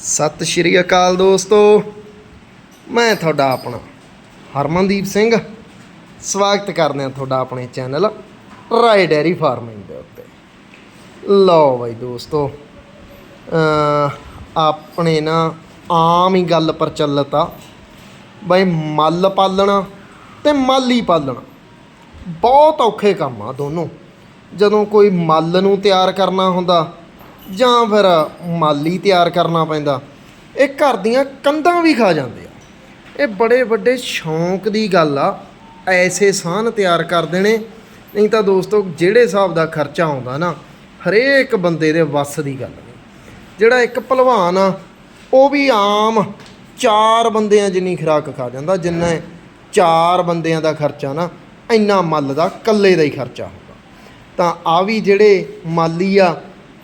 ਸਤਿ ਸ਼੍ਰੀ ਅਕਾਲ ਦੋਸਤੋ। ਮੈਂ ਤੁਹਾਡਾ ਆਪਣਾ ਹਰਮਨਦੀਪ ਸਿੰਘ। ਸਵਾਗਤ ਕਰਦੇ ਹਾਂ ਤੁਹਾਡਾ ਆਪਣੇ ਚੈਨਲ ਰਾਏ ਡੈਰੀ ਫਾਰਮਿੰਗ ਦੇ ਉੱਤੇ। ਲਓ ਬਾਈ ਦੋਸਤੋ ਆਪਣੇ ਨਾ ਆਮ ਹੀ ਗੱਲ ਪ੍ਰਚਲਿਤ ਆ। ਬਈ ਮੱਲ ਪਾਲਣਾ ਤੇ ਮਾਲੀ ਪਾਲਣਾ ਬਹੁਤ ਔਖੇ ਕੰਮ ਆ ਦੋਨੋਂ। ਜਦੋਂ ਕੋਈ ਮੱਲ ਨੂੰ ਤਿਆਰ ਕਰਨਾ ਹੁੰਦਾ ਜਾਂ ਫਿਰ ਮਾਲੀ ਤਿਆਰ ਕਰਨਾ ਪੈਂਦਾ। ਇਹ ਘਰ ਦੀਆਂ ਕੰਧਾਂ ਵੀ ਖਾ ਜਾਂਦੇ ਆ। ਇਹ ਬੜੇ ਵੱਡੇ ਸ਼ੌਂਕ ਦੀ ਗੱਲ ਆ। ਐਸੇ ਸਾਨ ਤਿਆਰ ਕਰਦੇ ਨੇ। ਨਹੀਂ ਤਾਂ ਦੋਸਤੋ, ਜਿਹੜੇ ਹਿਸਾਬ ਦਾ ਖਰਚਾ ਆਉਂਦਾ ਨਾ, ਹਰੇਕ ਬੰਦੇ ਦੇ ਵੱਸ ਦੀ ਗੱਲ ਨਹੀਂ ਜਿਹੜਾ ਇੱਕ ਭਲਵਾਨ ਆ, ਉਹ ਵੀ ਆਮ ਚਾਰ ਬੰਦਿਆਂ ਜਿੰਨੀ ਖੁਰਾਕ ਖਾ ਜਾਂਦਾ, ਜਿੰਨਾ ਚਾਰ ਬੰਦਿਆਂ ਦਾ ਖਰਚਾ ਨਾ, ਇੰਨਾ ਮੱਲ ਦਾ ਇਕੱਲੇ ਦਾ ਹੀ ਖਰਚਾ ਹੋਊਗਾ ਤਾਂ ਆ ਵੀ ਜਿਹੜੇ ਮਾਲੀ ਆ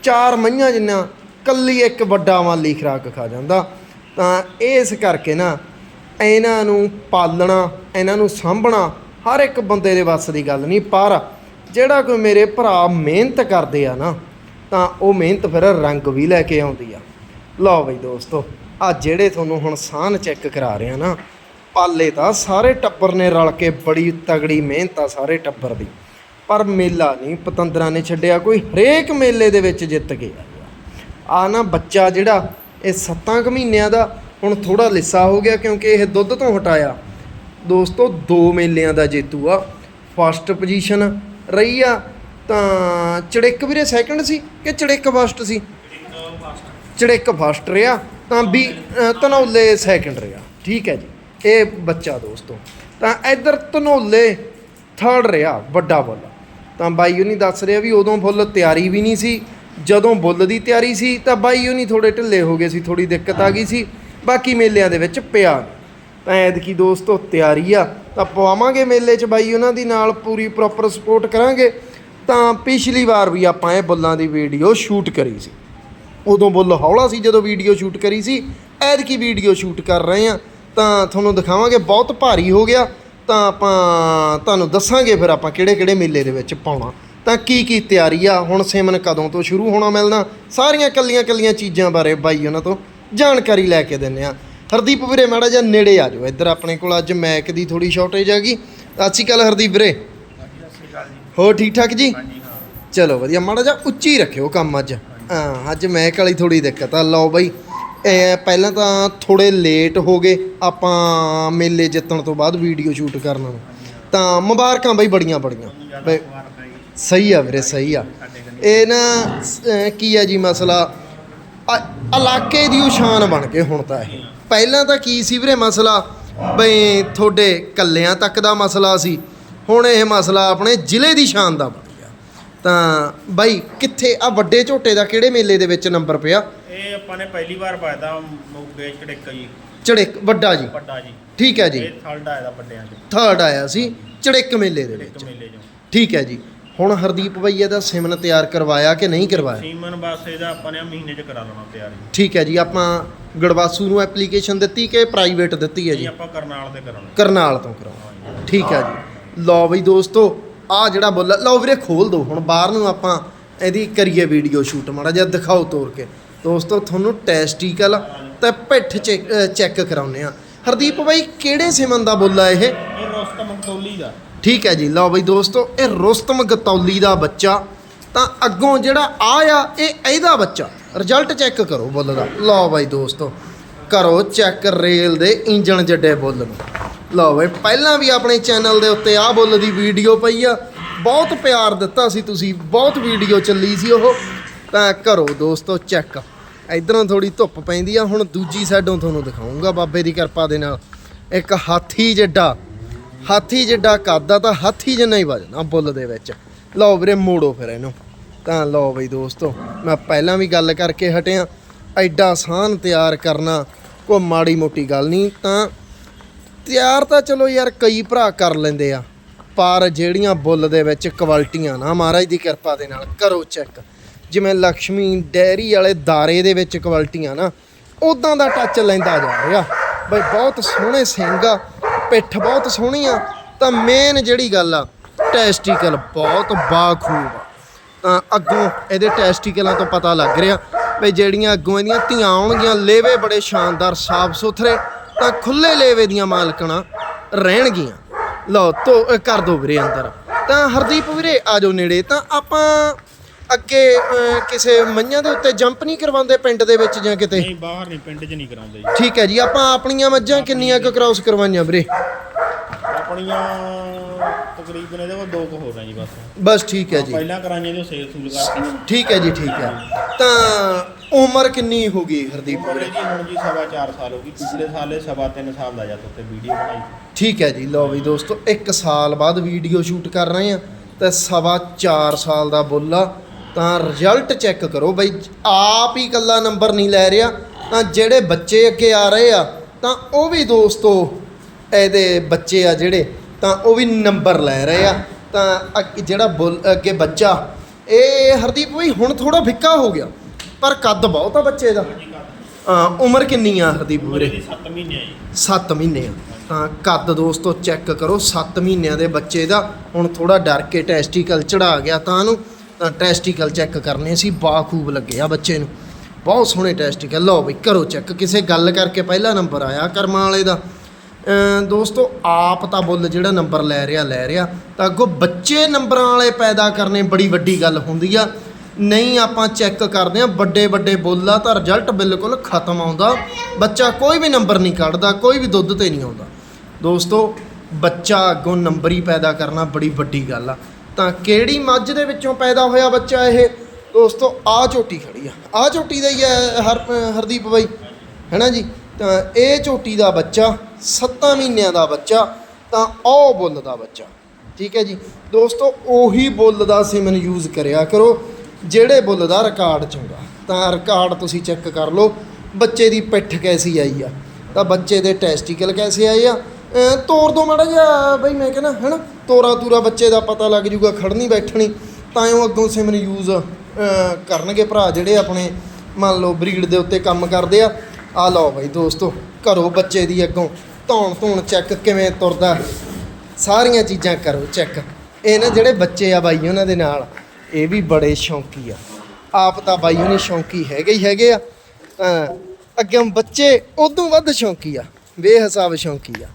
ਚਾਰ ਮਈਆਂ ਜਿੰਨਾ ਕੱਲੀ ਇੱਕ ਵੱਡਾ ਮਾਲੀ ਖੁਰਾਕ ਖਾ ਜਾਂਦਾ। ਤਾਂ ਇਸ ਕਰਕੇ ਨਾ ਇਹਨਾਂ ਨੂੰ ਪਾਲਣਾ, ਇਹਨਾਂ ਨੂੰ ਸਾਂਭਣਾ ਹਰ ਇੱਕ ਬੰਦੇ ਦੇ ਵੱਸ ਦੀ ਗੱਲ ਨਹੀਂ। ਪਰ ਜਿਹੜਾ ਕੋਈ ਮੇਰੇ ਭਰਾ ਮਿਹਨਤ ਕਰਦੇ ਆ ਨਾ, ਤਾਂ ਉਹ ਮਿਹਨਤ ਫਿਰ ਰੰਗ ਵੀ ਲੈ ਕੇ ਆਉਂਦੀ ਆ। ਲਓ ਬਈ ਦੋਸਤੋ, ਆ ਜਿਹੜੇ ਤੁਹਾਨੂੰ ਹੁਣ ਸਾਨ ਚੈੱਕ ਕਰਾ ਰਹੇ ਆ ਨਾ, ਪਾਲੇ ਤਾਂ ਸਾਰੇ ਟੱਬਰ ਨੇ ਰਲ ਕੇ ਬੜੀ ਤਗੜੀ ਮਿਹਨਤ ਆ ਸਾਰੇ ਟੱਬਰ ਦੀ। ਪਰ ਮੇਲਾ ਨਹੀਂ ਪਤੰਦਰਾਂ ਨੇ ਛੱਡਿਆ ਕੋਈ ਹਰੇਕ ਮੇਲੇ ਦੇ ਵਿੱਚ ਜਿੱਤ ਗਿਆ ਆ ਨਾ ਬੱਚਾ ਜਿਹੜਾ ਇਹ 7 ਕੁ ਮਹੀਨਿਆਂ ਦਾ ਹੁਣ ਥੋੜਾ ਲਿੱਸਾ ਹੋ ਗਿਆ ਕਿਉਂਕਿ ਇਹ ਦੁੱਧ ਤੋਂ ਹਟਾਇਆ। ਦੋਸਤੋ ਦੋ ਮੇਲਿਆਂ ਦਾ ਜੇਤੂ ਆ ਫਸਟ ਪੋਜੀਸ਼ਨ ਰਹੀ ਆ ਤਾਂ ਚੜਿੱਕ ਵੀਰੇ ਸੈਕੰਡ ਸੀ ਕਿ ਚੜਿੱਕ ਫਸਟ ਸੀ? ਚੜਿੱਕ ਫਸਟ ਰਿਹਾ ਤਾਂ ਵੀ ਅ, ਧਨੌਲੇ ਸੈਕੰਡ ਰਿਹਾ। ਠੀਕ ਹੈ ਜੀ ਇਹ ਬੱਚਾ ਦੋਸਤੋ। ਤਾਂ ਇੱਧਰ ਧਨੌਲੇ ਥਰਡ ਰਿਹਾ ਵੱਡਾ ਬੁੱਲ ਤਾਂ ਬਾਈ ਉਹਨੀ ਦੱਸ ਰਿਹਾ ਵੀ ਉਦੋਂ ਫੁੱਲ ਤਿਆਰੀ ਵੀ ਨਹੀਂ ਸੀ। ਜਦੋਂ ਬੁੱਲ ਦੀ ਤਿਆਰੀ ਸੀ ਤਾਂ ਬਾਈ ਉਹਨੀ ਥੋੜੇ ਢਿੱਲੇ ਹੋ ਗਏ ਸੀ ਥੋੜੀ ਦਿੱਕਤ ਆ ਗਈ ਸੀ। ਬਾਕੀ ਮੇਲਿਆਂ ਦੇ ਵਿੱਚ ਪਿਆ। ਤਾਂ ਐਤਕੀ ਦੋਸਤੋ ਤਿਆਰੀ ਆ, ਤਾਂ ਪਵਾਵਾਂਗੇ ਮੇਲੇ 'ਚ ਬਾਈ ਉਹਨਾਂ ਦੀ ਨਾਲ, ਪੂਰੀ ਪ੍ਰੋਪਰ ਸਪੋਰਟ ਕਰਾਂਗੇ। ਤਾਂ ਪਿਛਲੀ ਵਾਰ ਵੀ ਆਪਾਂ ਇਹ ਬੁੱਲਾਂ ਦੀ ਵੀਡੀਓ ਸ਼ੂਟ ਕਰੀ ਸੀ। ਉਦੋਂ ਬੁੱਲ ਹੌਲਾ ਸੀ ਜਦੋਂ ਵੀਡੀਓ ਸ਼ੂਟ ਕਰੀ ਸੀ। ਐਤਕੀ ਵੀਡੀਓ ਸ਼ੂਟ ਕਰ ਰਹੇ ਆ। ਤਾਂ ਤੁਹਾਨੂੰ ਦਿਖਾਵਾਂਗੇ, ਬਹੁਤ ਭਾਰੀ ਹੋ ਗਿਆ। ਤਾਂ ਆਪਾਂ ਤੁਹਾਨੂੰ ਦੱਸਾਂਗੇ ਫਿਰ ਆਪਾਂ ਕਿਹੜੇ ਕਿਹੜੇ ਮੇਲੇ ਦੇ ਵਿੱਚ ਪਾਉਣਾ। ਤਾਂ ਕੀ ਕੀ ਤਿਆਰੀ ਆ, ਹੁਣ ਸਿਮਨ ਕਦੋਂ ਤੋਂ ਸ਼ੁਰੂ ਹੋਣਾ ਮਿਲਣਾ, ਸਾਰੀਆਂ ਕੱਲੀਆਂ ਕੱਲੀਆਂ ਚੀਜ਼ਾਂ ਬਾਰੇ ਬਾਈ ਉਹਨਾਂ ਤੋਂ ਜਾਣਕਾਰੀ ਲੈ ਕੇ ਦਿੰਨੇ ਆ। ਹਰਦੀਪ ਵੀਰੇ, ਮਾੜਾ ਜਿਹਾ ਨੇੜੇ ਆ ਜਾਓ, ਇੱਧਰ ਆਪਣੇ ਕੋਲ ਅੱਜ ਮੈਕ ਦੀ ਥੋੜੀ ਸ਼ਾਰਟੇਜ ਆ ਗਈ। ਸਤਿ ਸ਼੍ਰੀ ਅਕਾਲ ਹਰਦੀਪ ਵੀਰੇ। ਹੋਰ ਠੀਕ ਠਾਕ ਜੀ? ਚਲੋ ਵਧੀਆ, ਮਾੜਾ ਜਿਹਾ ਉੱਚੀ ਰੱਖਿਓ ਕੰਮ ਅੱਜ। ਹਾਂ, ਅੱਜ ਮੈਕ ਵਾਲੀ ਥੋੜੀ ਦਿੱਕਤ ਆ, ਲਓ ਬਾਈ। ਪਹਿਲਾਂ ਤਾਂ ਥੋੜੇ ਲੇਟ ਹੋ ਗਏ, ਆਪਾਂ ਮੇਲੇ ਜਿੱਤਣ ਤੋਂ ਬਾਅਦ ਵੀਡੀਓ ਸ਼ੂਟ ਕਰਨ ਨੂੰ। ਤਾਂ ਮੁਬਾਰਕਾਂ ਬਾਈ ਬੜੀਆਂ ਬੜੀਆਂ। ਬਈ ਸਹੀ ਆ ਵੀਰੇ, ਸਹੀ ਆ। ਇਹ ਨਾ ਕੀ ਆ ਜੀ ਮਸਲਾ? ਆ- ਇਲਾਕੇ ਦੀ ਉਹ ਸ਼ਾਨ ਬਣ ਕੇ ਹੁਣ ਤਾਂ ਇਹ। ਪਹਿਲਾਂ ਤਾਂ ਕੀ ਸੀ ਵੀਰੇ ਮਸਲਾ? ਬਈ ਤੁਹਾਡੇ ਕੱਲਿਆਂ ਤੱਕ ਦਾ ਮਸਲਾ ਸੀ। ਹੁਣ ਇਹ ਮਸਲਾ ਆਪਣੇ ਜ਼ਿਲ੍ਹੇ ਦੀ ਸ਼ਾਨ ਦਾ ਬਣ ਗਿਆ। ਤਾਂ ਬਾਈ ਕਿੱਥੇ ਆ ਵੱਡੇ ਝੋਟੇ ਦਾ ਕਿਹੜੇ ਮੇਲੇ ਦੇ ਵਿੱਚ ਨੰਬਰ ਪਿਆ? ਇਹ ਆਪਾਂ ਨੇ ਪਹਿਲੀ ਵਾਰ ਪਾਇਆ ਤਾਂ ਮੋਗੇ ਚੜਿੱਕ ਜੀ। ਚੜਿੱਕ ਵੱਡਾ ਜੀ। ਵੱਡਾ ਜੀ। ਠੀਕ ਹੈ ਜੀ। ਇਹ ਥਰਡ ਆਇਆ ਦਾ ਵੱਡਿਆਂ ਚ। ਥਰਡ ਆਇਆ ਸੀ। ਚੜਿੱਕ ਮੇਲੇ ਦੇ ਵਿੱਚ। ਮੇਲੇ ਚੋਂ। ਠੀਕ ਹੈ ਜੀ। ਹੁਣ ਹਰਦੀਪ ਭਈਆ ਦਾ ਸਿਮਨ ਤਿਆਰ ਕਰਵਾਇਆ ਕਿ ਨਹੀਂ ਕਰਵਾਇਆ? ਸੀਮਨ ਬਸ ਇਹਦਾ ਆਪਾਂ ਨੇ ਮਹੀਨੇ ਚ ਕਰਾ ਲੈਣਾ ਤਿਆਰ ਜੀ। ਠੀਕ ਹੈ ਜੀ। ਆਪਾਂ ਗੜਵਾਸੂ ਨੂੰ ਐਪਲੀਕੇਸ਼ਨ ਦਿੱਤੀ ਕਿ ਪ੍ਰਾਈਵੇਟ ਦਿੱਤੀ ਹੈ ਜੀ? ਜੀ ਆਪਾਂ ਕਰਨਾਲ ਤੇ ਕਰਾਉਣਾ ਕਰਨਾਲ ਤੋਂ ਕਰਾਉਣਾ ਠੀਕ ਹੈ ਜੀ। ਲਓ ਬਈ ਦੋਸਤੋ ਆ ਜਿਹੜਾ ਬੁੱਲ ਲਓ ਵੀਰੇ ਖੋਲ ਦਿਓ ਹੁਣ ਬਾਹਰ ਨੂੰ ਆਪਾਂ ਇਹਦੀ ਕਰੀਏ ਵੀਡੀਓ ਸ਼ੂਟ ਮਾੜਾ ਜਿਹਾ ਦਿਖਾਓ ਤੋਰ ਕੇ। ਦੋਸਤੋ ਤੁਹਾਨੂੰ ਟੈਸਟੀਕਲ ਤੇ ਪਿੱਠ ਚੈੱਕ ਕਰਾਉਨੇ ਆ। ਹਰਦੀਪ ਬਾਈ ਕਿਹੜੇ ਸਿਮਨ ਦਾ ਬੁੱਲ ਆ ਇਹ? ਇਹ ਰੋਸਤਮ ਮਕਤੌਲੀ ਦਾ। ਠੀਕ ਹੈ ਜੀ ਲਓ ਬਈ ਦੋਸਤੋ ਇਹ ਰੁਸਤਮ ਗਤੌਲੀ ਦਾ ਬੱਚਾ। ਤਾਂ ਅੱਗੋਂ ਜਿਹੜਾ ਆ ਆ ਇਹ ਇਹਦਾ ਬੱਚਾ। ਰਿਜ਼ਲਟ ਚੈੱਕ ਕਰੋ ਬੁੱਲ ਦਾ। ਲਓ ਬਈ ਦੋਸਤੋ ਕਰੋ ਚੈੱਕ ਰੇਲ ਦੇ ਇੰਜਣ ਜੱਡੇ ਬੁੱਲ ਨੂੰ। ਲਓ ਬਈ ਪਹਿਲਾਂ ਵੀ ਆਪਣੇ ਚੈਨਲ ਦੇ ਉੱਤੇ ਆਹ ਬੁੱਲ ਦੀ ਵੀਡੀਓ ਪਈ ਆ। ਬਹੁਤ ਪਿਆਰ ਦਿੱਤਾ ਸੀ ਤੁਸੀਂ ਬਹੁਤ ਵੀਡੀਓ ਚੱਲੀ ਸੀ ਉਹ। ਤਾਂ ਕਰੋ ਦੋਸਤੋ ਚੈੱਕ ਇਧਰੋਂ ਥੋੜੀ ਧੁੱਪ ਪੈਂਦੀ ਆ, ਹੁਣ ਦੂਜੀ ਸਾਈਡੋਂ ਤੁਹਾਨੂੰ ਦਿਖਾਉਂਗਾ ਬਾਬੇ ਦੀ ਕਿਰਪਾ ਦੇ ਨਾਲ। ਇੱਕ ਹਾਥੀ ਜਿੱਡਾ ਹਾਥੀ ਜਿੱਡਾ ਕੱਦਾ ਤਾਂ ਹਾਥੀ ਜਿੰਨਾ ਹੀ ਵਜਣਾ ਬੁੱਲ ਦੇ ਵਿੱਚ। ਲਓ ਵੀਰੇ, ਮੋੜੋ ਫਿਰ ਇਹਨੂੰ। ਤਾਂ ਲਓ ਬਈ ਦੋਸਤੋ, ਮੈਂ ਪਹਿਲਾਂ ਵੀ ਗੱਲ ਕਰਕੇ ਹਟਿਆ। ਐਡਾ ਆਸਾਨ ਤਿਆਰ ਕਰਨਾ ਕੋਈ ਮਾੜੀ ਮੋਟੀ ਗੱਲ ਨਹੀਂ। ਤਾਂ ਤਿਆਰ ਤਾਂ ਚਲੋ ਯਾਰ ਕਈ ਭਰਾ ਕਰ ਲੈਂਦੇ ਆ, ਪਰ ਜਿਹੜੀਆਂ ਬੁੱਲ ਦੇ ਵਿੱਚ ਕੁਆਲਿਟੀਆਂ ਨਾ, ਮਹਾਰਾਜ ਦੀ ਕਿਰਪਾ ਦੇ ਨਾਲ ਕਰੋ ਚੈੱਕ ਜਿਵੇਂ ਲక్ష్ਮੀ ਡੈਰੀ ਵਾਲੇ ਦਾਰੇ ਦੇ ਵਿੱਚ ਕੁਆਲਿਟੀਆਂ ਨਾ ਉਦਾਂ ਦਾ ਟੱਚ ਲੈਂਦਾ ਜਾ ਰਿਹਾ। ਬਈ ਬਹੁਤ ਸੋਹਣੇ ਸਿੰਘ ਆ ਪਿੱਠ ਬਹੁਤ ਸੋਹਣੀ ਆ ਤਾਂ ਮੇਨ ਜਿਹੜੀ ਗੱਲ ਆ ਟੈਸਟੀਕਲ ਬਹੁਤ ਬਾਖੂਬ ਤਾਂ ਅੱਗੋਂ ਇਹਦੇ ਟੈਸਟੀਕਲਾਂ ਤੋਂ ਪਤਾ ਲੱਗ ਰਿਹਾ ਵੀ ਜਿਹੜੀਆਂ ਅੱਗੋਂ ਇਹਦੀਆਂ ਧੀਆਂ ਆਉਣਗੀਆਂ ਲੇਵੇ ਬੜੇ ਸ਼ਾਨਦਾਰ ਸਾਫ਼ ਸੁਥਰੇ ਤਾਂ ਖੁੱਲੇ ਲੇਵੇ ਦੀਆਂ ਮਾਲਕਣਾ ਰਹਿਣਗੀਆਂ। ਲਓ ਤੋ ਅ, ਕਰ ਦੋ ਵੀਰੇ ਅੰਦਰ। ਤਾਂ ਹਰਦੀਪ ਵੀਰੇ ਆ ਜਾਓ ਨੇੜੇ ਤਾਂ ਆਪਾਂ ਅੱਗੇ ਕਿਸੇ ਮਈਆਂ ਦੇ ਉੱਤੇ ਜੰਪ ਨਹੀਂ ਕਰਵਾਉਂਦੇ ਪਿੰਡ ਦੇ ਵਿੱਚ ਜਾਂ ਕਿਤੇ? ਨਹੀਂ ਬਾਹਰ ਨਹੀਂ ਪਿੰਡ 'ਚ ਨਹੀਂ ਕਰਾਉਂਦੇ ਜੀ। ਠੀਕ ਹੈ ਜੀ ਆਪਾਂ ਆਪਣੀਆਂ ਮੱਝਾਂ ਕਿੰਨੀਆਂ ਕੁ ਕ੍ਰਾਸ ਕਰਵਾਈਆਂ ਵੀਰੇ? ਆਪਣੀਆਂ ਤਕਰੀਬਨ ਇਹਦੇ ਕੋਲ ਦੋ ਕੁ ਹੋਰ ਨੇ ਜੀ ਬਸ। ਬਸ ਠੀਕ ਹੈ ਜੀ। ਪਹਿਲਾਂ ਕਰਾਈਆਂ ਜੋ ਸੇਲ ਸੂਲ ਕਰਤੀ ਠੀਕ ਹੈ ਜੀ ਠੀਕ ਹੈ। ਤਾਂ ਉਮਰ ਕਿੰਨੀ ਹੋ ਗਈ ਹਰਦੀਪ ਉਮਰ ਵੀਰੇ? ਜੀ ਹੁਣ ਜੀ ਸਵਾ ਚਾਰ ਸਾਲ ਹੋ ਗਈ। ਪਿਛਲੇ ਸਾਲੇ ਸਵਾ ਤਿੰਨ ਸਾਲ ਦਾ ਜਦ ਉੱਤੇ ਵੀਡੀਓ ਬਣਾਈ ਸੀ। ਠੀਕ ਹੈ ਜੀ ਲਓ ਵੀ ਦੋਸਤੋ 1 ਸਾਲ ਬਾਅਦ ਵੀਡੀਓ ਸ਼ੂਟ ਕਰ ਰਹੇ ਆ ਤੇ ਸਵਾ 4 ਸਾਲ ਦਾ ਬੁੱਲਾ ਤਾਂ ਰਿਜ਼ਲਟ ਚੈੱਕ ਕਰੋ ਬਈ ਆਪ ਹੀ ਕੱਲਾ ਨੰਬਰ ਨਹੀਂ ਲੈ ਰਿਹਾ ਤਾਂ ਜਿਹੜੇ ਬੱਚੇ ਅੱਗੇ ਆ ਰਹੇ ਆ ਤਾਂ ਉਹ ਵੀ ਦੋਸਤੋ ਇਹਦੇ ਬੱਚੇ ਆ ਜਿਹੜੇ ਤਾਂ ਉਹ ਵੀ ਨੰਬਰ ਲੈ ਰਹੇ ਆ। ਤਾਂ ਜਿਹੜਾ ਅੱਗੇ ਬੱਚਾ ਇਹ ਹਰਦੀਪ ਬਈ ਹੁਣ ਥੋੜਾ ਫਿੱਕਾ ਹੋ ਗਿਆ ਪਰ ਕੱਦ ਬਹੁਤ ਆ ਬੱਚੇ ਦਾ। ਅਹ ਉਮਰ ਕਿੰਨੀ ਆ ਹਰਦੀਪ ਵੀਰੇ? ਦੀ 7 ਮਹੀਨੇ ਆ ਜੀ। 7 ਮਹੀਨੇ ਆ। ਤਾਂ ਕੱਦ ਦੋਸਤੋ ਚੈੱਕ ਕਰੋ 7 ਮਹੀਨਿਆਂ ਦੇ ਬੱਚੇ ਦਾ ਹੁਣ ਥੋੜਾ ਡਰ ਕੇ ਟੈਸਟੀਕਲ ਚੜਾ ਗਿਆ ਤਾਂ ਨੂੰ। ਤਾਂ ਟੈਸਟੀਕਲ ਚੈੱਕ ਕਰਨੇ ਸੀ, ਬਾਖੂਬ ਲੱਗੇ ਆ ਬੱਚੇ ਨੂੰ। ਬਹੁਤ ਸੋਹਣੇ ਟੈਸਟੀਕਲ ਲਓ ਬਈ, ਕਰੋ ਚੈੱਕ ਕਿਸੇ ਗੱਲ ਕਰਕੇ ਪਹਿਲਾ ਨੰਬਰ ਆਇਆ ਕਰਮਾਂ ਵਾਲੇ ਦਾ। ਦੋਸਤੋ, ਆਪ ਤਾਂ ਬੁੱਲ ਜਿਹੜਾ ਨੰਬਰ ਲੈ ਰਿਹਾ ਲੈ ਰਿਹਾ। ਤਾਂ ਅੱਗੋਂ ਬੱਚੇ ਨੰਬਰਾਂ ਵਾਲੇ ਪੈਦਾ ਕਰਨੇ ਬੜੀ ਵੱਡੀ ਗੱਲ ਹੁੰਦੀ ਆ। ਨਹੀਂ, ਆਪਾਂ ਚੈੱਕ ਕਰਦੇ ਆ, ਵੱਡੇ ਵੱਡੇ ਬੁੱਲ ਆ ਤਾਂ ਰਿਜ਼ਲਟ ਬਿਲਕੁਲ ਖਤਮ ਆਉਂਦਾ। ਬੱਚਾ ਕੋਈ ਵੀ ਨੰਬਰ ਨਹੀਂ ਕੱਢਦਾ, ਕੋਈ ਵੀ ਦੁੱਧ ਤੇ ਨਹੀਂ ਆਉਂਦਾ। ਦੋਸਤੋ, ਬੱਚਾ ਅੱਗੋਂ ਨੰਬਰ ਹੀ ਪੈਦਾ ਕਰਨਾ ਬੜੀ ਵੱਡੀ ਗੱਲ ਆ। ਤਾਂ ਕਿਹੜੀ ਮੱਝ ਦੇ ਵਿੱਚੋਂ ਪੈਦਾ ਹੋਇਆ ਬੱਚਾ ਇਹ? ਦੋਸਤੋ ਆ ਝੋਟੀ ਖੜੀ ਆ। ਆ ਝੋਟੀ ਦਾ ਹੀ ਹੈ ਹਰ, ਹਰਦੀਪ ਬਾਈ, ਹੈਨਾ ਜੀ? ਤਾਂ ਇਹ ਝੋਟੀ ਦਾ ਬੱਚਾ 7 ਮਹੀਨਿਆਂ ਦਾ ਬੱਚਾ, ਤਾਂ ਉਹ ਬੁੱਲ ਦਾ ਬੱਚਾ। ਠੀਕ ਹੈ ਜੀ? ਦੋਸਤੋ, ਉਹੀ ਬੁੱਲ ਦਾ ਸਿਮਨ ਯੂਜ਼ ਕਰਿਆ ਕਰੋ, ਜਿਹੜੇ ਬੁੱਲ ਦਾ ਰਿਕਾਰਡ ਚੰਗਾ। ਤਾਂ ਰਿਕਾਰਡ ਤੁਸੀਂ ਚੈੱਕ ਕਰ ਲਓ, ਬੱਚੇ ਦੀ ਪਿੱਠ ਕੈਸੀ ਆਈ ਆ? ਤਾਂ ਬੱਚੇ ਦੇ ਟੈਸਟੀਕਲ ਕੈਸੇ ਆਏ ਆ? ਤੋਰ ਦੋ ਮਾੜਾ ਜਿਹਾ, ਬਈ ਮੈਂ ਕਹਿੰਦਾ, ਹੈਨਾ, ਤੋਰਾ ਤੂਰਾ ਬੱਚੇ ਦਾ ਪਤਾ ਲੱਗ ਜੂਗਾ, ਖੜਨੀ ਬੈਠਣੀ, ਤਾਂ ਉਹ ਅੱਗੋਂ ਸਿਮਨ ਯੂਜ਼ ਕਰਨਗੇ ਭਰਾ ਜਿਹੜੇ ਆਪਣੇ, ਮੰਨ ਲਓ ਬਰੀਡ ਦੇ ਉੱਤੇ ਕੰਮ ਕਰਦੇ ਆ। ਆ ਲਓ ਬਈ ਦੋਸਤੋ, ਘਰੋਂ ਬੱਚੇ ਦੀ ਅੱਗੋਂ ਧੌਣ ਧੌਣ ਚੈੱਕ ਕਿਵੇਂ ਤੁਰਦਾ, ਸਾਰੀਆਂ ਚੀਜ਼ਾਂ ਕਰੋ ਚੈੱਕ ਇਹ ਨਾ ਜਿਹੜੇ ਬੱਚੇ ਆ ਬਾਈ ਉਹਨਾਂ ਦੇ ਨਾਲ, ਇਹ ਵੀ ਬੜੇ ਸ਼ੌਂਕੀ ਆ। ਆਪ ਤਾਂ ਬਾਈ ਉਹਨੇ ਸ਼ੌਂਕੀ ਹੈਗੇ ਹੀ ਹੈਗੇ ਆ। ਅੱਗੇ ਬੱਚੇ ਉਦੋਂ ਵੱਧ ਸ਼ੌਂਕੀ ਆ, ਬੇਹਿਸਾਬ ਸ਼ੌਂਕੀ ਆ।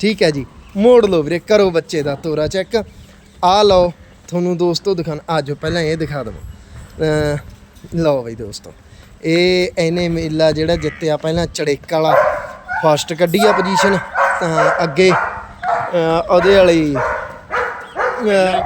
ਠੀਕ ਹੈ ਜੀ। ਮੋੜ ਲਓ ਵੀਰੇ ਕਰੋ ਬੱਚੇ ਦਾ ਤੋਰਾ ਚੈੱਕ ਆ ਲਓ ਤੁਹਾਨੂੰ ਦੋਸਤੋ ਦਿਖਾਣ ਆਜੋ ਪਹਿਲਾਂ ਇਹ ਦਿਖਾ ਦਵਾਂ। ਲਓ ਬਈ ਦੋਸਤੋ ਇਹ ਇਹਨੇ ਮੇਲਾ ਜਿਹੜਾ ਜਿੱਤਿਆ ਪਹਿਲਾਂ ਚੜੇਕ ਵਾਲਾ ਫਸਟ ਕੱਢੀ ਆ ਪੋਜੀਸ਼ਨ ਤਾਂ ਅੱਗੇ ਉਹਦੇ ਵਾਲੀ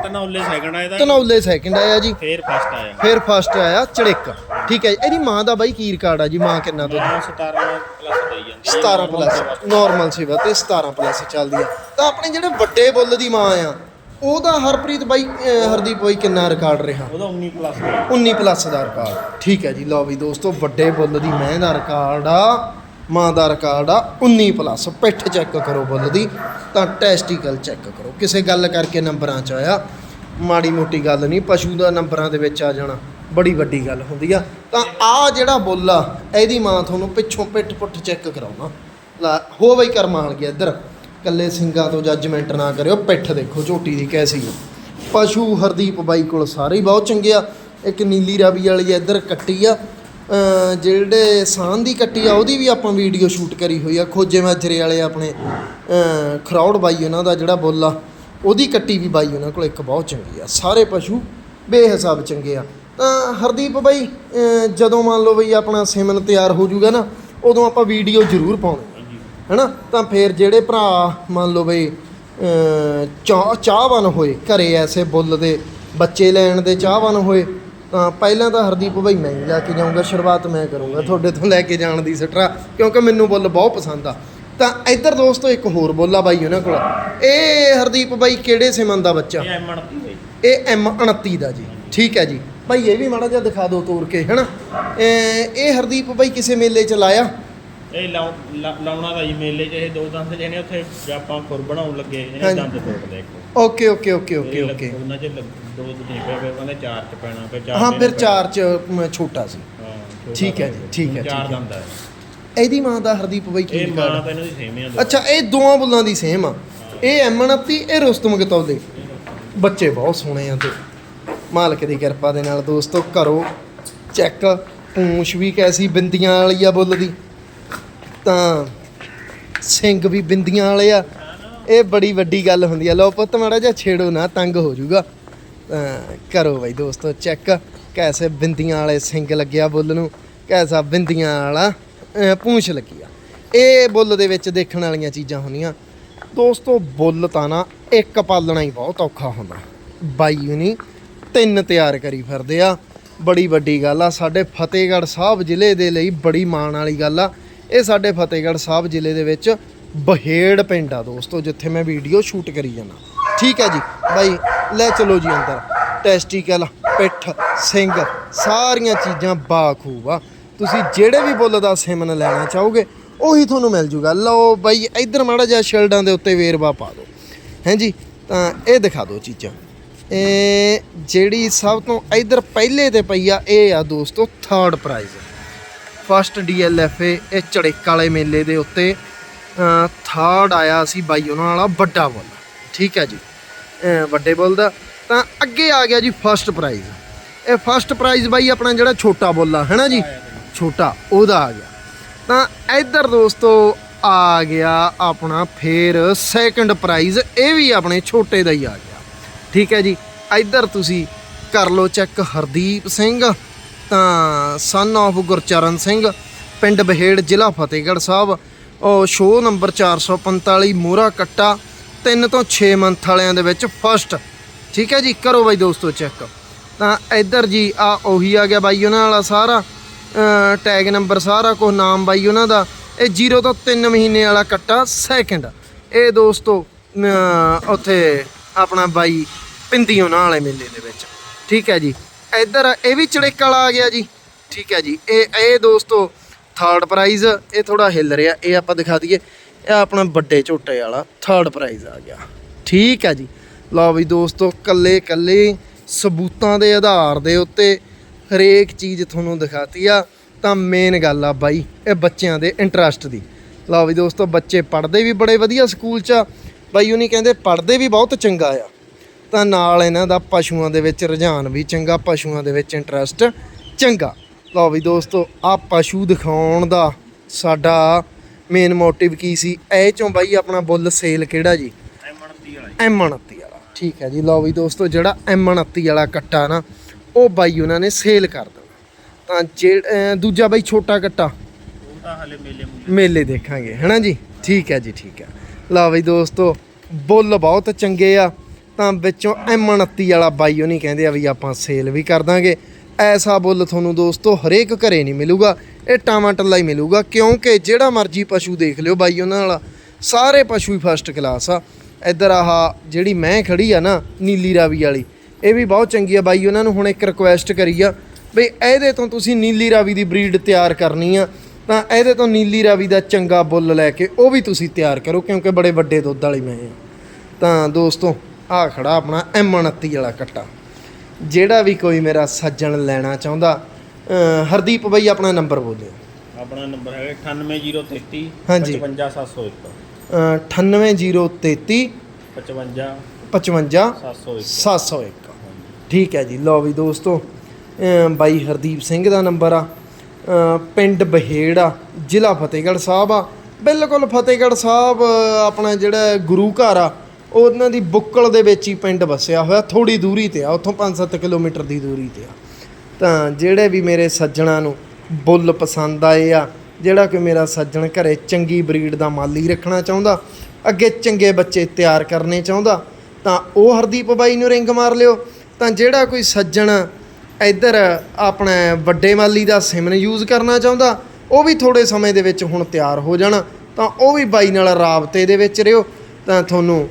ਤਨੌਲੇ ਸੈਕਿੰਡ ਆ ਇਹਦਾ ਧਨੌਲੇ ਸੈਕਿੰਡ ਆਇਆ ਜੀ। ਫੇਰ ਫਸਟ ਆਇਆ। ਫਿਰ ਫਸਟ ਆਇਆ ਚੜੇਕ। ਠੀਕ ਹੈ ਜੀ। ਇਹਦੀ ਮਾਂ ਦਾ ਬਾਈ ਕੀ ਰਿਕਾਰਡ ਆ ਜੀ? ਮਾਂ ਕਿੰਨਾ ਦੁੱਧ ਮੈਂ 17 ਪਲੱਸ ਦੇਈ ਜਾਂਦੀ 17 ਪਲੱਸ ਨਾਰਮਲ ਸੇਵਾ। ਤੇ 17 ਪਲੱਸ ਚੱਲਦੀ ਆ। ਤਾਂ ਆਪਣੇ ਜਿਹੜੇ ਵੱਡੇ ਬੁੱਲ ਦੀ ਮਾਂ ਆ ਉਹਦਾ ਹਰਪ੍ਰੀਤ ਬਾਈ ਅਹ ਹਰਦੀਪ ਬਾਈ ਕਿੰਨਾ ਰਿਕਾਰਡ ਰਿਹਾ? ਉਹਦਾ 19 ਪਲੱਸ 19 ਪਲੱਸ ਦਾ ਰਿਕਾਰਡ ਠੀਕ ਹੈ ਜੀ ਲਓ ਵੀ ਦੋਸਤੋ ਵੱਡੇ ਬੁੱਲ ਦੀ ਮੈਂ ਦਾ ਰਿਕਾਰਡ ਆ ਮਾਂ ਦਾ ਰਿਕਾਰਡ ਆ 19 ਪਲੱਸ ਪਿੱਠ ਚੈੱਕ ਕਰੋ ਬੁੱਲ ਦੀ ਤਾਂ ਟੈਸਟੀਕਲ ਚੈੱਕ ਕਰੋ। ਕਿਸੇ ਗੱਲ ਕਰਕੇ ਨੰਬਰਾਂ 'ਚ ਆਇਆ। ਮਾੜੀ ਮੋਟੀ ਗੱਲ ਨਹੀਂ ਪਸ਼ੂ ਦਾ ਨੰਬਰਾਂ ਦੇ ਵਿੱਚ ਆ ਜਾਣਾ। ਬੜੀ ਵੱਡੀ ਗੱਲ ਹੁੰਦੀ ਆ। ਤਾਂ ਆ ਜਿਹੜਾ ਬੁੱਲ ਆ, ਇਹਦੀ ਮਾਂ ਤੁਹਾਨੂੰ ਪਿੱਛੋਂ ਪਿੱਠ ਪੁੱਠ ਚੈੱਕ ਕਰਾਉਣਾ। ਲਾ, ਹੋ ਬਈ ਕਰਮਾਂ ਵਾਲ ਗਿਆ ਇੱਧਰ। ਕੱਲੇ ਸਿੰਗਾਂ ਤੋਂ ਜੱਜਮੈਂਟ ਨਾ ਕਰਿਓ, ਪਿੱਠ ਦੇਖੋ, ਝੋਟੀ ਦੀ ਕੈਸੀ ਆ। ਪਸ਼ੂ ਹਰਦੀਪ ਬਾਈ ਕੋਲ ਸਾਰੇ ਹੀ ਬਹੁਤ ਚੰਗੇ ਆ। ਇੱਕ ਨੀਲੀ ਰਾਵੀ ਵਾਲੀ ਇੱਧਰ ਕੱਟੀ ਆ। ਜਿਹੜੇ ਸਾਂ ਦੀ ਕੱਟੀ ਆ, ਉਹਦੀ ਵੀ ਆਪਾਂ ਵੀਡੀਓ ਸ਼ੂਟ ਕਰੀ ਹੋਈ ਆ। ਖੋਜੇ ਮਾਜਰੇ ਵਾਲੇ ਆਪਣੇ ਖਰੌੜ ਬਾਈ ਉਹਨਾਂ ਦਾ ਜਿਹੜਾ ਬੁੱਲ ਆ, ਉਹਦੀ ਕੱਟੀ ਵੀ ਬਾਈ ਉਹਨਾਂ ਕੋਲ ਇੱਕ ਬਹੁਤ ਚੰਗੀ ਆ। ਸਾਰੇ ਪਸ਼ੂ ਬੇਹਿਸਾਬ ਚੰਗੇ ਆ। ਤਾਂ ਹਰਦੀਪ ਬਾਈ ਜਦੋਂ ਮੰਨ ਲਓ ਬਈ ਆਪਣਾ ਸਿਮਨ ਤਿਆਰ ਹੋ ਜਾਊਗਾ ਨਾ ਉਦੋਂ ਆਪਾਂ ਵੀਡੀਓ ਜ਼ਰੂਰ ਪਾਉਣੀ। ਹਾਂਜੀ। ਹੈਨਾ? ਤਾਂ ਫਿਰ ਜਿਹੜੇ ਭਰਾ ਮੰਨ ਲਓ ਬਈ ਚਾਹਵਾਨ ਹੋਏ ਘਰੇ ਐਸੇ ਬੁੱਲ ਦੇ ਬੱਚੇ ਲੈਣ ਦੇ ਚਾਹਵਾਨ ਹੋਏ ਤਾਂ ਪਹਿਲਾਂ ਤਾਂ ਹਰਦੀਪ ਬਾਈ ਮੈਂ ਹੀ ਲੈ ਕੇ ਜਾਊਂਗਾ ਸ਼ੁਰੂਆਤ ਮੈਂ ਕਰੂੰਗਾ ਤੁਹਾਡੇ ਤੋਂ ਲੈ ਕੇ ਜਾਣ ਦੀ ਸਟਰਾ ਕਿਉਂਕਿ ਮੈਨੂੰ ਬੁੱਲ ਬਹੁਤ ਪਸੰਦ ਆ। ਤਾਂ ਇੱਧਰ ਦੋਸਤੋ ਇੱਕ ਹੋਰ ਬੁੱਲ ਬਾਈ ਉਹਨਾਂ ਕੋਲ। ਇਹ ਹਰਦੀਪ ਬਾਈ ਕਿਹੜੇ ਸਿਮਨ ਦਾ ਬੱਚਾ? ਇਹ ਐਮਣ ਦੀ ਹੋਈ ਇਹ ਐਮ 29 ਦਾ ਜੀ। ਠੀਕ ਹੈ ਜੀ। ਭਾਈ ਇਹ ਵੀ ਮਾੜਾ ਜਿਹਾ ਦਿਖਾ ਦਿਓ ਤੋੜ ਕੇ ਹੈਨਾ? ਇਹ ਹਰਦੀਪ ਬਾਈ ਕਿਸੇ ਮੇਲੇ ਚ ਲਾਇਆ? ਇਹ ਲਾਉਣਾ ਦਾ ਜੀ ਮੇਲੇ 'ਚ ਇਹ ਦੋ ਦੰਦ ਜਿਹਨੇ ਉੱਥੇ ਆਪਾਂ ਖੁਰ ਬਣਾਉਣ ਲੱਗੇ ਇਹ ਹਾਂਜੀ। ਦੰਦ ਤੋੜ ਇੱਕ। Okay okay okay okay okay. ਉਹਨਾਂ 'ਚ ਦੋ ਦੰਦ ਪਏ ਫਿਰ ਕਹਿੰਦੇ ਚਾਰ 'ਚ ਪੈਣਾ ਫਿਰ ਚਾਰ ਹਾਂ ਦੇ ਫਿਰ ਨੇ ਚਾਰ ਚ ਮ, ਛੋਟਾ ਸੀ। ਹਾਂ, ਛੋਟਾ ਠੀਕ ਹੈ ਜੀ, ਠੀਕ ਹੈ, ਚਾਰ। ਦੰਦ ਹੈ। ਇਹਦੀ ਮਾਂ ਦਾ ਹਰਦੀਪ ਬਾਈ ਕੀ ਇਹ ਮਾਂ ਤਾਂ ਇਹਨਾਂ ਦੀ ਸੇਮ ਹੀ ਆ ਦੋ। ਅੱਛਾ ਇਹ ਦੋਵਾਂ ਬੁੱਲਾਂ ਦੀ ਸੇਮ ਆ। ਇਹ ਐਮਨਤੀ ਇਹ ਰੁਸਤਮ ਗਤੌਲੇ ਬੱਚੇ ਬਹੁਤ ਸੋਹਣੇ ਆ ਤੇ। ਮਾਲਕ ਦੀ ਕਿਰਪਾ ਦੇ ਨਾਲ ਦੋਸਤੋ ਕਰੋ ਚੈੱਕ ਪੂੰਛ ਵੀ ਕੈਸੀ ਬਿੰਦੀਆਂ ਵਾਲੀ ਆ ਬੁੱਲ ਦੀ। ਤਾਂ ਸਿੰਘ ਵੀ ਬਿੰਦੀਆਂ ਵਾਲੇ ਆ। ਇਹ ਬੜੀ ਵੱਡੀ ਗੱਲ ਹੁੰਦੀ ਆ। ਲਓ ਪੁੱਤ ਮਾੜਾ ਜਿਹਾ ਛੇੜੋ ਨਾ, ਤੰਗ ਹੋ ਜਾਊਗਾ। ਤਾਂ ਕਰੋ ਬਈ ਦੋਸਤੋ ਚੈੱਕ ਕੈਸੇ ਬਿੰਦੀਆਂ ਵਾਲੇ ਸਿੰਘ ਲੱਗਿਆ ਬੁੱਲ ਨੂੰ, ਕੈਸਾ ਬਿੰਦੀਆਂ ਵਾਲਾ ਪੂੰਛ ਲੱਗੀ ਆ। ਇਹ ਬੁੱਲ ਦੇ ਵਿੱਚ ਦੇਖਣ ਵਾਲੀਆਂ ਚੀਜ਼ਾਂ ਹੁੰਦੀਆਂ। ਦੋਸਤੋ ਬੁੱਲ ਤਾਂ ਨਾ ਇੱਕ ਪਾਲਣਾ ਹੀ ਬਹੁਤ ਔਖਾ ਹੁੰਦਾ। ਬਾਈ ਨਹੀਂ ਤਿੰਨ ਤਿਆਰ ਕਰੀ ਫਿਰਦੇ ਆ। ਬੜੀ ਵੱਡੀ ਗੱਲ ਆ, ਸਾਡੇ ਫਤਿਹਗੜ੍ਹ ਸਾਹਿਬ ਜ਼ਿਲ੍ਹੇ ਦੇ ਲਈ ਬੜੀ ਮਾਣ ਵਾਲੀ ਗੱਲ ਆ। ਇਹ ਸਾਡੇ ਫਤਿਹਗੜ੍ਹ ਸਾਹਿਬ ਜ਼ਿਲ੍ਹੇ ਦੇ ਵਿੱਚ ਬਹੇੜ ਪਿੰਡ ਆ ਦੋਸਤੋ, ਜਿੱਥੇ ਮੈਂ ਵੀਡੀਓ ਸ਼ੂਟ ਕਰੀ ਜਾਂਦਾ। ਠੀਕ ਹੈ ਜੀ, ਬਾਈ, ਲੈ ਚਲੋ ਜੀ ਅੰਦਰ। ਟੈਸਟੀਕਲ ਪਿੱਠ ਸਿੰਘ ਸਾਰੀਆਂ ਚੀਜ਼ਾਂ ਬਾਖੂਬ ਆ। ਤੁਸੀਂ ਜਿਹੜੇ ਵੀ ਬੁੱਲ ਦਾ ਸਿਮਨ ਲੈਣਾ ਚਾਹੋਗੇ, ਉਹੀ ਤੁਹਾਨੂੰ ਮਿਲ ਜੂਗਾ। ਲਓ ਬਾਈ, ਇੱਧਰ ਮਾੜਾ ਜਿਹਾ ਸ਼ਿਲਡਾਂ ਦੇ ਉੱਤੇ ਵੇਰਵਾ ਪਾ ਦਿਓ। ਹੈਂਜੀ ਤਾਂ ਇਹ ਦਿਖਾ ਦਿਓ ਚੀਜ਼ਾਂ। ਇਹ ਜਿਹੜੀ ਸਭ ਤੋਂ ਇੱਧਰ ਪਹਿਲੇ ਤੇ ਪਈ ਆ, ਇਹ ਆ ਦੋਸਤੋ ਥਰਡ ਪ੍ਰਾਈਜ਼ ਫਸਟ ਡੀਐਲਐਫਏ ਇਹ ਚੜੇਕ ਵਾਲੇ ਮੇਲੇ ਦੇ ਉੱਤੇ ਥਰਡ ਆਇਆ ਸੀ ਬਾਈ ਉਹਨਾਂ ਵਾਲਾ, ਵੱਡਾ ਬੁੱਲ। ਠੀਕ ਹੈ ਜੀ ਵੱਡੇ ਬੁੱਲ ਦਾ। ਤਾਂ ਅੱਗੇ ਆ ਗਿਆ ਜੀ ਫਸਟ ਪ੍ਰਾਈਜ਼ ਇਹ ਫਸਟ ਪ੍ਰਾਈਜ਼ ਬਾਈ ਆਪਣਾ ਜਿਹੜਾ ਛੋਟਾ ਬੁੱਲ ਆ, ਹੈਨਾ ਜੀ? ਛੋਟਾ, ਉਹਦਾ ਆ ਗਿਆ। ਤਾਂ ਇੱਧਰ ਦੋਸਤੋ ਆ ਗਿਆ ਆਪਣਾ, ਫੇਰ ਸੈਕੰਡ ਪ੍ਰਾਈਜ਼ ਇਹ ਵੀ ਆਪਣੇ ਛੋਟੇ ਦਾ ਹੀ ਆ ਗਿਆ। ਠੀਕ ਹੈ ਜੀ। ਇੱਧਰ ਤੁਸੀਂ ਕਰ ਲਓ ਚੈੱਕ ਹਰਦੀਪ ਸਿੰਘ, ਤਾਂ ਸਨ of ਗੁਰਚਰਨ ਸਿੰਘ, ਪਿੰਡ ਬਹੇੜ, ਜ਼ਿਲ੍ਹਾ ਫਤਿਹਗੜ੍ਹ ਸਾਹਿਬ। ਉਹ ਸ਼ੋਅ ਨੰਬਰ 445 ਮੋਹਰਾ ਕੱਟਾ 3 ਤੋਂ 6 ਮੰਥ ਵਾਲਿਆਂ ਦੇ ਵਿੱਚ ਫਸਟ ਠੀਕ ਹੈ ਜੀ, ਕਰੋ ਬਾਈ ਦੋਸਤੋ ਚੈੱਕ। ਤਾਂ ਇੱਧਰ ਜੀ, ਆ ਉਹੀ ਆ ਗਿਆ ਬਾਈ ਉਹਨਾਂ ਵਾਲਾ ਸਾਰਾ। ਟੈਗ ਨੰਬਰ ਸਾਰਾ ਕੁਝ ਨਾਮ ਬਾਈ ਉਹਨਾਂ ਦਾ। ਇਹ 0 ਤੋਂ 3 ਮਹੀਨੇ ਵਾਲਾ ਕੱਟਾ ਸੈਕਿੰਡ ਇਹ ਦੋਸਤੋ ਉੱਥੇ ਆਪਣਾ ਬਾਈ ਪਿੰਦੀ ਉਹਨਾਂ ਵਾਲੇ ਮੇਲੇ ਦੇ ਵਿੱਚ। ਠੀਕ ਹੈ ਜੀ। ਇੱਧਰ ਇਹ ਵੀ ਚੜੇਕ ਵਾਲਾ ਆ ਗਿਆ ਜੀ। ਠੀਕ ਹੈ ਜੀ। ਇਹ ਇਹ ਦੋਸਤੋ ਥਰਡ ਪ੍ਰਾਈਜ਼ ਇਹ ਥੋੜਾ ਹਿੱਲ ਰਿਹਾ। ਇਹ ਆਪਾਂ ਦਿਖਾ ਦਈਏ। ਇਹ ਆਪਣਾ ਵੱਡੇ ਝੋਟੇ ਵਾਲਾ ਥਰਡ ਪ੍ਰਾਈਜ਼ ਆ ਗਿਆ। ਠੀਕ ਹੈ ਜੀ। ਲਓ ਵੀ ਦੋਸਤੋ, ਕੱਲੇ ਕੱਲੇ ਸਬੂਤਾਂ ਦੇ ਆਧਾਰ ਦੇ ਉੱਤੇ ਹਰੇਕ ਚੀਜ਼ ਤੁਹਾਨੂੰ ਦਿਖਾਤੀ ਆ। ਤਾਂ ਮੇਨ ਗੱਲ ਆ ਬਾਈ, ਇਹ ਬੱਚਿਆਂ ਦੇ ਇੰਟਰਸਟ ਦੀ। ਲਓ ਵੀ ਦੋਸਤੋ, ਬੱਚੇ ਪੜ੍ਹਦੇ ਵੀ ਬੜੇ ਵਧੀਆ ਸਕੂਲ 'ਚ ਆ। ਬਾਈ ਨਹੀਂ ਕਹਿੰਦੇ, ਪੜ੍ਹਦੇ ਵੀ ਬਹੁਤ ਚੰਗਾ ਆ। ਤਾਂ ਨਾਲ ਇਹਨਾਂ ਦਾ ਪਸ਼ੂਆਂ ਦੇ ਵਿੱਚ ਰੁਝਾਨ ਵੀ ਚੰਗਾ ਪਸ਼ੂਆਂ ਦੇ ਵਿੱਚ ਇੰਟਰਸਟ ਚੰਗਾ। ਲਓ ਵੀ ਦੋਸਤੋ ਆ ਪਸ਼ੂ ਦਿਖਾਉਣ ਦਾ ਸਾਡਾ ਮੇਨ ਮੋਟਿਵ ਕੀ ਸੀ? ਇਹ ਚੋਂ ਬਾਈ ਆਪਣਾ ਬੁੱਲ ਸੇਲ ਕਿਹੜਾ ਜੀ? M29 ਵਾਲਾ M29 ਵਾਲਾ। ਠੀਕ ਹੈ ਜੀ। ਲਓ ਵੀ ਦੋਸਤੋ ਜਿਹੜਾ M29 ਵਾਲਾ ਕੱਟਾ ਨਾ ਉਹ ਬਾਈ ਉਹਨਾਂ ਨੇ ਸੇਲ ਕਰ ਦੇਣਾ। ਤਾਂ ਦੂਜਾ ਬਾਈ ਛੋਟਾ ਕੱਟਾ? ਉਹ ਤਾਂ ਹਲੇ ਮੇਲੇ ਮੂਲੇ ਮੇਲੇ ਦੇਖਾਂਗੇ ਹੈਨਾ ਜੀ? ਠੀਕ ਹੈ ਜੀ ਠੀਕ ਹੈ। ਲਓ ਬਈ ਦੋਸਤੋ ਬੁੱਲ ਬਹੁਤ ਚੰਗੇ ਆ। ਤਾਂ ਵਿੱਚੋਂ M29 ਵਾਲਾ ਬਾਈ ਉਹ ਨਹੀਂ ਕਹਿੰਦੇ ਆ ਵੀ ਆਪਾਂ ਸੇਲ ਵੀ ਕਰ ਦਾਂਗੇ। ਐਸਾ ਬੁੱਲ ਤੁਹਾਨੂੰ ਦੋਸਤੋ ਹਰੇਕ ਘਰੇ ਨਹੀਂ ਮਿਲੂਗਾ। ਇਹ ਟਾਵਾਂ ਟੱਲਾ ਹੀ ਮਿਲੂਗਾ ਕਿਉਂਕਿ ਜਿਹੜਾ ਮਰਜ਼ੀ ਪਸ਼ੂ ਦੇਖ ਲਿਓ ਬਾਈ ਉਹਨਾਂ ਵਾਲਾ, ਸਾਰੇ ਪਸ਼ੂ ਹੀ ਫਸਟ ਕਲਾਸ ਆ। ਇੱਧਰ ਆਹ ਜਿਹੜੀ ਮੈਂ ਖੜੀ ਆ ਨਾ ਨੀਲੀ ਰਾਵੀ ਵਾਲੀ, ਇਹ ਵੀ ਬਹੁਤ ਚੰਗੀ ਆ ਬਾਈ ਉਹਨਾਂ ਨੂੰ ਹੁਣ ਇੱਕ ਰਿਕੁਐਸਟ ਕਰੀ ਆ ਬਈ ਇਹਦੇ ਤੋਂ ਤੁਸੀਂ ਨੀਲੀ ਰਾਵੀ ਦੀ ਬਰੀਡ ਤਿਆਰ ਕਰਨੀ ਆ, ਤਾਂ ਇਹਦੇ ਤੋਂ ਨੀਲੀ ਰਾਵੀ ਦਾ ਚੰਗਾ ਬੁੱਲ ਲੈ ਕੇ ਉਹ ਵੀ ਤੁਸੀਂ ਤਿਆਰ ਕਰੋ ਕਿਉਂਕਿ ਬੜੇ ਵੱਡੇ ਦੁੱਧ ਵਾਲੀ ਮੈਂ ਆ। ਤਾਂ ਦੋਸਤੋ ਆ ਖੜਾ ਆਪਣਾ M29 ਵਾਲਾ ਕੱਟਾ। ਜਿਹੜਾ ਵੀ ਕੋਈ ਮੇਰਾ ਸੱਜਣ ਲੈਣਾ ਚਾਹੁੰਦਾ ਹਰਦੀਪ ਬਾਈ ਆਪਣਾ ਨੰਬਰ ਬੋਲਿਓ ਆਪਣਾ ਨੰਬਰ ਹੈ 98033 ਹਾਂਜੀ। 55701 ਅਹ 98033 55 55 701 701 ਠੀਕ ਹੈ ਜੀ ਲਓ ਵੀ ਦੋਸਤੋ ਬਾਈ ਹਰਦੀਪ ਸਿੰਘ ਦਾ ਨੰਬਰ ਆ। ਪਿੰਡ ਬਹੇੜ ਆ ਜ਼ਿਲ੍ਹਾ ਫਤਿਹਗੜ੍ਹ ਸਾਹਿਬ ਆ। ਬਿਲਕੁਲ ਫਤਿਹਗੜ੍ਹ ਸਾਹਿਬ ਆਪਣਾ ਜਿਹੜਾ ਗੁਰੂ ਘਰ ਆ ਉਹਨਾਂ ਦੀ ਬੁੱਕਲ ਦੇ ਵਿੱਚ ਹੀ ਪਿੰਡ ਵਸਿਆ ਹੋਇਆ ਥੋੜੀ ਦੂਰੀ ਤੇ ਆ, ਉੱਥੋਂ 5-7 ਕਿਲੋਮੀਟਰ ਦੀ ਦੂਰੀ ਤੇ ਆ। ਤਾਂ ਜਿਹੜੇ ਵੀ ਮੇਰੇ ਸੱਜਣਾ ਨੂੰ ਬੁੱਲ ਪਸੰਦ ਆਏ ਆ, ਜਿਹੜਾ ਕਿ ਮੇਰਾ ਸੱਜਣ ਘਰੇ ਚੰਗੀ ਬਰੀਡ ਦਾ ਮਾਲੀ ਰੱਖਣਾ ਚਾਹੁੰਦਾ, ਅੱਗੇ ਚੰਗੇ ਬੱਚੇ ਤਿਆਰ ਕਰਨੇ ਚਾਹੁੰਦਾ, ਤਾਂ ਉਹ ਹਰਦੀਪ ਬਾਈ ਨੂੰ ਰਿੰਗ ਮਾਰ ਲਿਓ। ਤਾਂ ਜਿਹੜਾ ਕੋਈ ਸੱਜਣ ਇੱਧਰ ਆਪਣੇ ਵੱਡੇ ਮਾਲੀ ਦਾ ਸਿਮਨ ਯੂਜ਼ ਕਰਨਾ ਚਾਹੁੰਦਾ, ਉਹ ਵੀ ਥੋੜੇ ਸਮੇਂ ਦੇ ਵਿੱਚ ਹੁਣ ਤਿਆਰ ਹੋ ਜਾਣਾ, ਤਾਂ ਉਹ ਵੀ ਬਾਈ ਨਾਲ ਰਾਬਤੇ ਦੇ ਵਿੱਚ ਰਿਓ। ਤਾਂ ਤੁਹਾਨੂੰ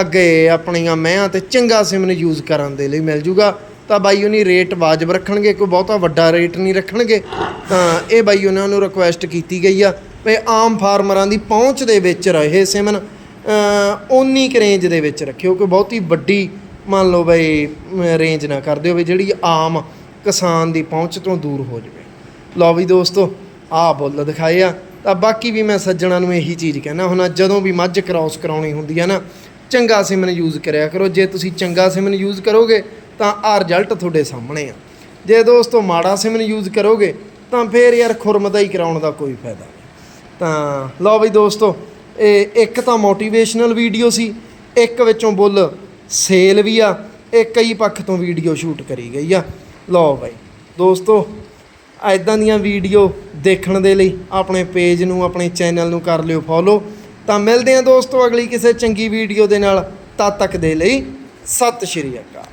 ਅੱਗੇ ਆਪਣੀਆਂ ਮਹਿਆਂ ਤੇ ਚੰਗਾ ਸਿਮਨ ਯੂਜ਼ ਕਰਨ ਦੇ ਲਈ ਮਿਲ ਜੂਗਾ। ਤਾਂ ਬਾਈ ਉਹਨੀ ਰੇਟ ਵਾਜਬ ਰੱਖਣਗੇ, ਕੋਈ ਬਹੁਤਾ ਵੱਡਾ ਰੇਟ ਨਹੀਂ ਰੱਖਣਗੇ। ਤਾਂ ਇਹ ਬਾਈ ਉਹਨਾਂ ਨੂੰ ਰਿਕੁਐਸਟ ਕੀਤੀ ਗਈ ਆ ਵੀ ਆਮ ਫਾਰਮਰਾਂ ਦੀ ਪਹੁੰਚ ਦੇ ਵਿੱਚ ਰਹੇ ਸਿਮਨ ਉਨੀ ਓਨੀ ਕੁ ਰੇਂਜ ਦੇ ਵਿੱਚ ਰੱਖਿਓ, ਕੋਈ ਬਹੁਤੀ ਵੱਡੀ ਮੰਨ ਲਓ ਬਈ ਰੇਂਜ ਨਾ ਕਰ ਦਿਓ ਵੀ ਜਿਹੜੀ ਆਮ ਕਿਸਾਨ ਦੀ ਪਹੁੰਚ ਤੋਂ ਦੂਰ ਹੋ ਜਾਵੇ। ਲਓ ਵੀ ਦੋਸਤੋ, ਆਹ ਬੁੱਲ ਦਿਖਾਏ ਆ। ਤਾਂ ਬਾਕੀ ਵੀ ਮੈਂ ਸੱਜਣਾ ਨੂੰ ਇਹੀ ਚੀਜ਼ ਕਹਿਣਾ ਹੁਣ, ਜਦੋਂ ਵੀ ਮੱਝ ਕ੍ਰਾਸ ਕਰਾਉਣੀ ਹੁੰਦੀ ਆ ਨਾ ਚੰਗਾ ਸਿਮਨ ਯੂਜ਼ ਕਰਿਆ ਕਰੋ। ਜੇ ਤੁਸੀਂ ਚੰਗਾ ਸਿਮਨ ਯੂਜ਼ ਕਰੋਗੇ, ਤਾਂ ਆ ਰਿਜ਼ਲਟ ਤੁਹਾਡੇ ਸਾਹਮਣੇ ਆ। ਜੇ ਦੋਸਤੋ ਮਾੜਾ ਸਿਮਨ ਯੂਜ਼ ਕਰੋਗੇ, ਤਾਂ ਫੇਰ ਯਾਰ ਖੁਰਮਦਾ ਹੀ ਕਰਾਉਣ ਦਾ ਕੋਈ ਫਾਇਦਾ ਨਹੀਂ। ਤਾਂ ਲਓ ਬਈ ਦੋਸਤੋ, ਇਹ ਇੱਕ ਤਾਂ ਮੋਟੀਵੇਸ਼ਨਲ ਵੀਡੀਓ ਸੀ, ਇੱਕ ਵਿੱਚੋਂ ਬੁੱਲ ਸੇਲ ਵੀ ਆ, ਇਹ ਕਈ ਪੱਖ ਤੋਂ ਵੀਡੀਓ ਸ਼ੂਟ ਕਰੀ ਗਈ ਆ। ਲਓ ਬਾਈ ਦੋਸਤੋ ਐਦਾਂ ਦੀਆਂ ਵੀਡੀਓ ਦੇਖਣ ਦੇ ਲਈ ਆਪਣੇ ਪੇਜ ਨੂੰ, ਆਪਣੇ ਚੈਨਲ ਨੂੰ ਕਰ ਲਿਓ ਫੋਲੋ ਤਾਂ ਮਿਲਦੇ ਹਾਂ ਦੋਸਤੋ ਅਗਲੀ ਕਿਸੇ ਚੰਗੀ ਵੀਡੀਓ ਦੇ ਨਾਲ। ਤਦ ਤੱਕ ਦੇ ਲਈ ਸਤਿ ਸ਼੍ਰੀ ਅਕਾਲ।